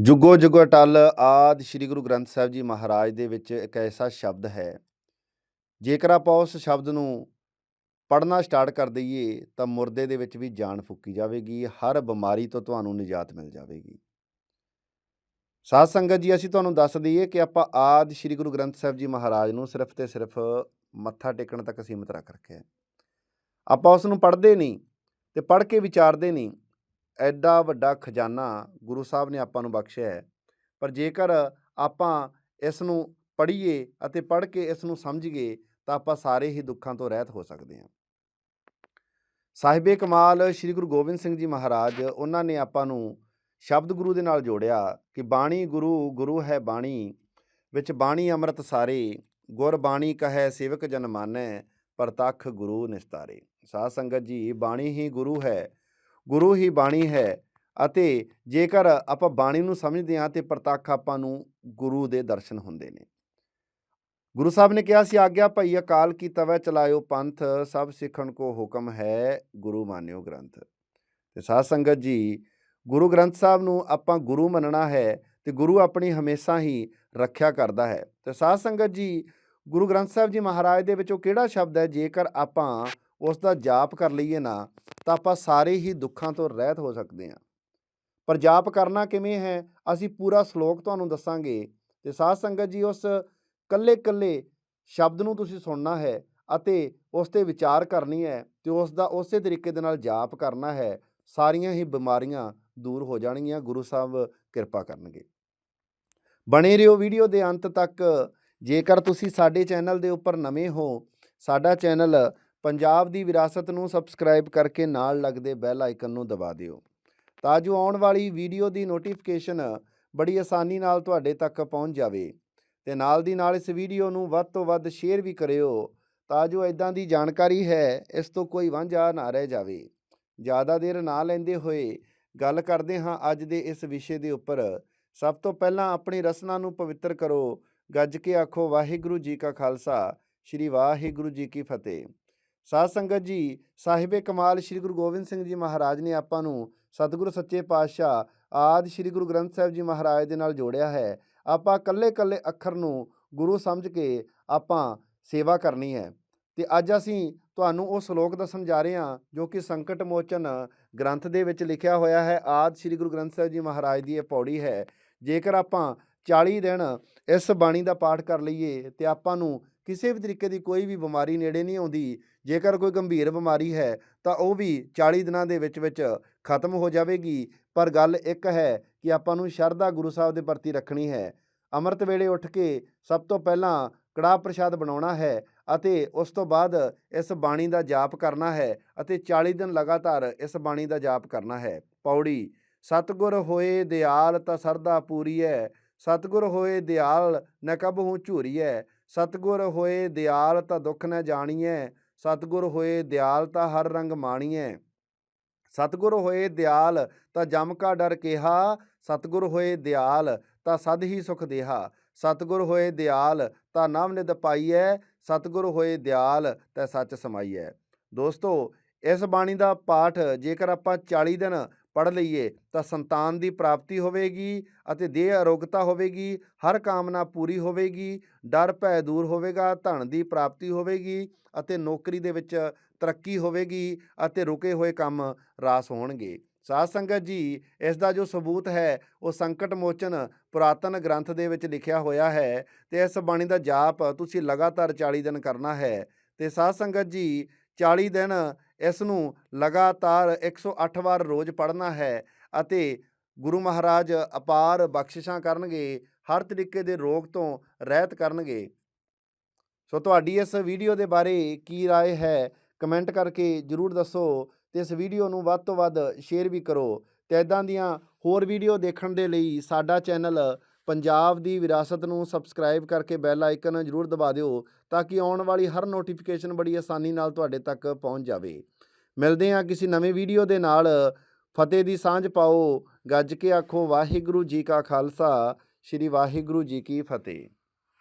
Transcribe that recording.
ਜੁਗੋ ਜੁਗੋ ਅਟਲ ਆਦ ਸ੍ਰੀ ਗੁਰੂ ਗ੍ਰੰਥ ਸਾਹਿਬ ਜੀ ਮਹਾਰਾਜ ਦੇ ਵਿੱਚ ਇੱਕ ਐਸਾ ਸ਼ਬਦ ਹੈ। ਜੇਕਰ ਆਪਾਂ ਉਸ ਸ਼ਬਦ ਨੂੰ ਪੜ੍ਹਨਾ ਸਟਾਰਟ ਕਰ ਦਈਏ, ਤਾਂ ਮੁਰਦੇ ਦੇ ਵਿੱਚ ਵੀ ਜਾਨ ਫੂਕੀ ਜਾਵੇਗੀ, ਹਰ ਬਿਮਾਰੀ ਤੋਂ ਤੁਹਾਨੂੰ ਨਿਜਾਤ ਮਿਲ ਜਾਵੇਗੀ। ਸਾਧ ਸੰਗਤ ਜੀ, ਅਸੀਂ ਤੁਹਾਨੂੰ ਦੱਸ ਦਈਏ ਕਿ ਆਪਾਂ ਆਦ ਸ੍ਰੀ ਗੁਰੂ ਗ੍ਰੰਥ ਸਾਹਿਬ ਜੀ ਮਹਾਰਾਜ ਨੂੰ ਸਿਰਫ ਤੇ ਸਿਰਫ ਮੱਥਾ ਟੇਕਣ ਤੱਕ ਸੀਮਿਤ ਰੱਖ ਰੱਖਿਆ ਆਪਾਂ ਉਸ ਨੂੰ ਪੜ੍ਹਦੇ ਨਹੀਂ ਤੇ ਪੜ੍ਹ ਕੇ ਵਿਚਾਰਦੇ ਨਹੀਂ ਐਡਾ ਵੱਡਾ ਖਜ਼ਾਨਾ ਗੁਰੂ ਸਾਹਿਬ ਨੇ ਆਪਾਂ ਨੂੰ ਬਖਸ਼ਿਆ ਹੈ। ਪਰ ਜੇਕਰ ਆਪਾਂ ਇਸ ਨੂੰ ਪੜ੍ਹੀਏ ਅਤੇ ਪੜ੍ਹ ਕੇ ਇਸ ਨੂੰ ਸਮਝੀਏ, ਤਾਂ ਆਪਾਂ ਸਾਰੇ ਹੀ ਦੁੱਖਾਂ ਤੋਂ ਰਹਿਤ ਹੋ ਸਕਦੇ ਹਾਂ। ਸਾਹਿਬੇ ਕਮਾਲ ਸ੍ਰੀ ਗੁਰੂ ਗੋਬਿੰਦ ਸਿੰਘ ਜੀ ਮਹਾਰਾਜ, ਉਹਨਾਂ ਨੇ ਆਪਾਂ ਨੂੰ ਸ਼ਬਦ ਗੁਰੂ ਦੇ ਨਾਲ ਜੋੜਿਆ ਕਿ ਬਾਣੀ ਗੁਰੂ ਗੁਰੂ ਹੈ ਬਾਣੀ, ਵਿੱਚ ਬਾਣੀ ਅੰਮ੍ਰਿਤ ਸਾਰੇ, ਗੁਰ ਬਾਣੀ ਕਹੈ ਸੇਵਕ ਜਨ ਮਾਨੈ ਪ੍ਰਤੱਖ ਗੁਰੂ ਨਿਸਤਾਰੇ। ਸਾਧ ਸੰਗਤ ਜੀ, ਬਾਣੀ ਹੀ ਗੁਰੂ ਹੈ ਗੁਰੂ ਹੀ ਬਾਣੀ ਹੈ ਅਤੇ ਜੇਕਰ ਆਪਾਂ ਬਾਣੀ ਨੂੰ ਸਮਝਦੇ ਹਾਂ ਤੇ ਪ੍ਰਤੱਖ ਆਪਾਂ ਨੂੰ ਗੁਰੂ ਦੇ ਦਰਸ਼ਨ ਹੁੰਦੇ ਨੇ। ਗੁਰੂ ਸਾਹਿਬ ਨੇ ਕਿਹਾ ਸੀ, ਆਗਿਆ ਭਈ ਅਕਾਲ ਕੀ ਤਵੈ ਚਲਾਇਓ ਪੰਥ, ਸਭ ਸਿੱਖਣ ਕੋ ਹੁਕਮ ਹੈ ਗੁਰੂ ਮਾਨਿਓ ਗ੍ਰੰਥ। ਤੇ ਸਾਧ ਸੰਗਤ ਜੀ, ਗੁਰੂ ਗ੍ਰੰਥ ਸਾਹਿਬ ਨੂੰ ਆਪਾਂ ਗੁਰੂ ਮੰਨਣਾ ਹੈ ਤੇ ਗੁਰੂ ਆਪਣੀ ਹਮੇਸ਼ਾ ਹੀ ਰੱਖਿਆ ਕਰਦਾ ਹੈ। ਤੇ ਸਾਧ ਸੰਗਤ ਜੀ, ਗੁਰੂ ਗ੍ਰੰਥ ਸਾਹਿਬ ਜੀ ਮਹਾਰਾਜ ਦੇ ਵਿੱਚੋਂ ਕਿਹੜਾ ਸ਼ਬਦ ਹੈ? ਜੇਕਰ ਆਪਾਂ ਉਸ ਦਾ ਜਾਪ ਕਰ ਲਈਏ ਨਾ, ਤਾਂ ਆਪਾਂ ਸਾਰੇ ਹੀ ਦੁੱਖਾਂ ਤੋਂ ਰਹਿਤ ਹੋ ਸਕਦੇ ਹਾਂ। ਪਰ ਜਾਪ ਕਰਨਾ ਕਿਵੇਂ ਹੈ, ਅਸੀਂ ਪੂਰਾ ਸ਼ਲੋਕ ਤੁਹਾਨੂੰ ਦੱਸਾਂਗੇ। ਤੇ ਸਾਧ ਸੰਗਤ ਜੀ, ਉਸ ਕੱਲੇ ਕੱਲੇ ਸ਼ਬਦ ਨੂੰ ਤੁਸੀਂ ਸੁਣਨਾ ਹੈ ਅਤੇ ਉਸ ਤੇ ਵਿਚਾਰ ਕਰਨੀ ਹੈ ਤੇ ਉਸ ਦਾ ਉਸੇ ਤਰੀਕੇ ਦੇ ਨਾਲ ਜਾਪ ਕਰਨਾ ਹੈ, ਸਾਰੀਆਂ ਹੀ ਬਿਮਾਰੀਆਂ ਦੂਰ ਹੋ ਜਾਣਗੀਆਂ, ਗੁਰੂ ਸਾਹਿਬ ਕਿਰਪਾ ਕਰਨਗੇ। ਬਣੇ ਰਹੋ ਵੀਡੀਓ ਦੇ ਅੰਤ ਤੱਕ। ਜੇਕਰ ਤੁਸੀਂ ਸਾਡੇ ਚੈਨਲ ਦੇ ਉੱਪਰ ਨਵੇਂ ਹੋ, ਸਾਡਾ ਚੈਨਲ ਪੰਜਾਬ ਦੀ ਵਿਰਾਸਤ ਨੂੰ ਸਬਸਕ੍ਰਾਈਬ ਕਰਕੇ ਨਾਲ ਲੱਗਦੇ ਬੈਲ ਆਈਕਨ ਨੂੰ ਦਬਾ ਦਿਓ। ਤਾਂ ਜੋ ਆਉਣ ਵਾਲੀ ਵੀਡੀਓ ਦੀ ਨੋਟੀਫਿਕੇਸ਼ਨ ਬੜੀ ਆਸਾਨੀ ਨਾਲ ਤੁਹਾਡੇ ਤੱਕ ਪਹੁੰਚ ਜਾਵੇ ਤੇ ਨਾਲ ਦੀ ਨਾਲ ਇਸ ਵੀਡੀਓ ਨੂੰ ਵੱਧ ਤੋਂ ਵੱਧ ਸ਼ੇਅਰ ਵੀ ਕਰਿਓ ਤਾਂ ਜੋ ਇਦਾਂ ਦੀ ਜਾਣਕਾਰੀ ਹੈ, ਇਸ ਤੋਂ ਕੋਈ ਵਾਂਝਾ ਨਾ ਰਹਿ ਜਾਵੇ। ਜ਼ਿਆਦਾ ਦੇਰ ਨਾ ਲੈਂਦੇ ਹੋਏ ਗੱਲ ਕਰਦੇ ਹਾਂ ਅੱਜ ਦੇ ਇਸ ਵਿਸ਼ੇ ਦੇ ਉੱਪਰ। ਸਭ ਤੋਂ ਪਹਿਲਾਂ ਆਪਣੀ ਰਸਨਾ ਨੂੰ ਪਵਿੱਤਰ ਕਰੋ। ਗੱਜ ਕੇ ਆਖੋ ਵਾਹਿਗੁਰੂ ਜੀ ਕਾ ਖਾਲਸਾ, ਸ੍ਰੀ ਵਾਹਿਗੁਰੂ ਜੀ ਕੀ ਫਤਿਹ। ਸਾਧ ਸੰਗਤ ਜੀ, ਸਾਹਿਬੇ ਕਮਾਲ ਸ੍ਰੀ ਗੁਰੂ ਗੋਬਿੰਦ ਸਿੰਘ ਜੀ ਮਹਾਰਾਜ ਨੇ ਆਪਾਂ ਨੂੰ ਸਤਿਗੁਰ ਸੱਚੇ ਪਾਤਸ਼ਾਹ ਆਦਿ ਸ੍ਰੀ ਗੁਰੂ ਗ੍ਰੰਥ ਸਾਹਿਬ ਜੀ ਮਹਾਰਾਜ ਦੇ ਨਾਲ ਜੋੜਿਆ ਹੈ। ਆਪਾਂ ਕੱਲੇ ਕੱਲੇ ਅੱਖਰ ਨੂੰ ਗੁਰੂ ਸਮਝ ਕੇ ਆਪਾਂ ਸੇਵਾ ਕਰਨੀ ਹੈ। ਤੇ ਅੱਜ ਅਸੀਂ ਤੁਹਾਨੂੰ ਉਹ ਸ਼ਲੋਕ ਦੱਸਣ ਜਾ ਰਹੇ ਹਾਂ, ਜੋ ਕਿ ਸੰਕਟ ਮੋਚਨ ਗ੍ਰੰਥ ਦੇ ਵਿੱਚ ਲਿਖਿਆ ਹੋਇਆ ਹੈ। ਆਦਿ ਸ੍ਰੀ ਗੁਰੂ ਗ੍ਰੰਥ ਸਾਹਿਬ ਜੀ ਮਹਾਰਾਜ ਦੀ ਇਹ ਪੌੜੀ ਹੈ। ਜੇਕਰ ਆਪਾਂ 40 ਦਿਨ ਇਸ ਬਾਣੀ ਦਾ ਪਾਠ ਕਰ ਲਈਏ ਤੇ ਆਪਾਂ ਨੂੰ ਕਿਸੇ ਵੀ ਤਰੀਕੇ ਦੀ ਕੋਈ ਵੀ ਬਿਮਾਰੀ ਨੇੜੇ ਨਹੀਂ ਆਉਂਦੀ, ਜੇਕਰ ਕੋਈ ਗੰਭੀਰ ਬਿਮਾਰੀ ਹੈ, ਤਾਂ ਉਹ ਵੀ 40 ਦਿਨਾਂ ਦੇ ਵਿੱਚ ਵਿੱਚ ਖਤਮ ਹੋ ਜਾਵੇਗੀ। ਪਰ ਗੱਲ ਇੱਕ ਹੈ ਕਿ ਆਪਾਂ ਨੂੰ ਸ਼ਰਧਾ ਗੁਰੂ ਸਾਹਿਬ ਦੇ ਪ੍ਰਤੀ ਰੱਖਣੀ ਹੈ। ਅੰਮ੍ਰਿਤ ਵੇਲੇ ਉੱਠ ਕੇ ਸਭ ਤੋਂ ਪਹਿਲਾਂ ਕੜਾਹ ਪ੍ਰਸ਼ਾਦ ਬਣਾਉਣਾ ਹੈ ਅਤੇ ਉਸ ਤੋਂ ਬਾਅਦ ਇਸ ਬਾਣੀ ਦਾ ਜਾਪ ਕਰਨਾ ਹੈ ਅਤੇ 40 ਦਿਨ ਲਗਾਤਾਰ ਇਸ ਬਾਣੀ ਦਾ ਜਾਪ ਕਰਨਾ ਹੈ। ਪੌੜੀ, ਸਤਗੁਰ ਹੋਏ ਦਿਆਲ ਤਾਂ ਸਰਦਾ ਪੂਰੀ ਹੈ ਸਤਗੁਰ ਹੋਏ ਦਿਆਲ ਨਕ ਹੂੰ ਝੂਰੀ ਹੈ ਸਤਗੁਰ ਹੋਏ ਦਿਆਲ ਤਾਂ ਦੁੱਖ ਨ ਜਾਣੀਐ, ਸਤਗੁਰ ਹੋਏ ਦਿਆਲ ਤਾਂ ਹਰ ਰੰਗ ਮਾਣੀਐ। ਸਤਗੁਰ ਹੋਏ ਦਿਆਲ ਤਾਂ ਜਮ ਕਾ ਡਰ ਕਿਹਾ, ਸਤਗੁਰ ਹੋਏ ਦਿਆਲ ਤਾਂ ਸਦ ਹੀ ਸੁਖ ਦੇਹਾ। ਸਤਗੁਰ ਹੋਏ ਦਿਆਲ ਤਾਂ ਨਵ ਨਿਦ ਪਾਈਐ, ਸਤਗੁਰ ਹੋਏ ਦਿਆਲ ਤਾਂ ਸੱਚ ਸਮਾਈਐ। ਦੋਸਤੋ, ਇਸ ਬਾਣੀ ਦਾ ਪਾਠ ਜੇਕਰ ਆਪਾਂ 40 ਦਿਨ ਪੜ੍ਹ ਲਈਏ, ਤਾਂ ਸੰਤਾਨ ਦੀ ਪ੍ਰਾਪਤੀ ਹੋਵੇਗੀ ਅਤੇ ਦੇਹ ਅਰੋਗਤਾ ਹੋਵੇਗੀ, ਹਰ ਕਾਮਨਾ ਪੂਰੀ ਹੋਵੇਗੀ, ਡਰ ਭੈ ਦੂਰ ਹੋਵੇਗਾ, ਧਨ ਦੀ ਪ੍ਰਾਪਤੀ ਹੋਵੇਗੀ ਅਤੇ ਨੌਕਰੀ ਦੇ ਵਿੱਚ ਤਰੱਕੀ ਹੋਵੇਗੀ ਅਤੇ ਰੁਕੇ ਹੋਏ ਕੰਮ ਰਾਸ ਹੋਣਗੇ। ਸਾਧ ਸੰਗਤ ਜੀ, ਇਸ ਦਾ ਜੋ ਸਬੂਤ ਹੈ, ਉਹ ਸੰਕਟ ਮੋਚਨ ਪੁਰਾਤਨ ਗ੍ਰੰਥ ਦੇ ਵਿੱਚ ਲਿਖਿਆ ਹੋਇਆ ਹੈ ਤੇ ਇਸ ਬਾਣੀ ਦਾ ਜਾਪ ਤੁਸੀਂ ਲਗਾਤਾਰ 40 ਦਿਨ ਕਰਨਾ ਹੈ। ਤੇ ਸਾਧ ਸੰਗਤ ਜੀ 40 ਦਿਨ ਇਸ ਨੂੰ ਲਗਾਤਾਰ 108 ਵਾਰ ਰੋਜ਼ ਪੜ੍ਹਨਾ ਹੈ ਅਤੇ ਗੁਰੂ ਮਹਾਰਾਜ ਅਪਾਰ ਬਖਸ਼ਿਸ਼ਾਂ ਕਰਨਗੇ ਹਰ ਤਰੀਕੇ ਦੇ ਰੋਗ ਤੋਂ ਰਹਿਤ ਕਰਨਗੇ ਸੋ ਤੁਹਾਡੀ ਇਸ ਵੀਡੀਓ ਦੇ ਬਾਰੇ ਕੀ رائے ਹੈ ਕਮੈਂਟ ਕਰਕੇ ਜਰੂਰ ਦੱਸੋ ਤੇ ਇਸ ਵੀਡੀਓ ਨੂੰ ਵੱਧ ਤੋਂ ਵੱਧ ਸ਼ੇਅਰ ਵੀ ਕਰੋ ਤੇ ਇਦਾਂ ਦੀਆਂ ਹੋਰ ਵੀਡੀਓ ਦੇਖਣ ਦੇ ਲਈ ਸਾਡਾ ਚੈਨਲ ਪੰਜਾਬ ਦੀ ਵਿਰਾਸਤ ਨੂੰ ਸਬਸਕ੍ਰਾਈਬ ਕਰਕੇ ਬੈਲ ਆਈਕਨ ਜਰੂਰ ਦਬਾ ਦਿਓ ਤਾਂ ਕਿ ਆਉਣ ਵਾਲੀ ਹਰ ਨੋਟੀਫਿਕੇਸ਼ਨ ਬੜੀ ਆਸਾਨੀ ਨਾਲ ਤੁਹਾਡੇ ਤੱਕ ਪਹੁੰਚ ਜਾਵੇ। ਮਿਲਦੇ ਹਾਂ ਕਿਸੇ ਨਵੇਂ ਵੀਡੀਓ ਦੇ ਨਾਲ। ਫਤਿਹ ਦੀ ਸਾਂਝ ਪਾਓ। ਗੱਜ ਕੇ ਆਖੋ ਵਾਹਿਗੁਰੂ ਜੀ ਕਾ ਖਾਲਸਾ। ਸ੍ਰੀ ਵਾਹਿਗੁਰੂ ਜੀ ਕੀ ਫਤਿਹ।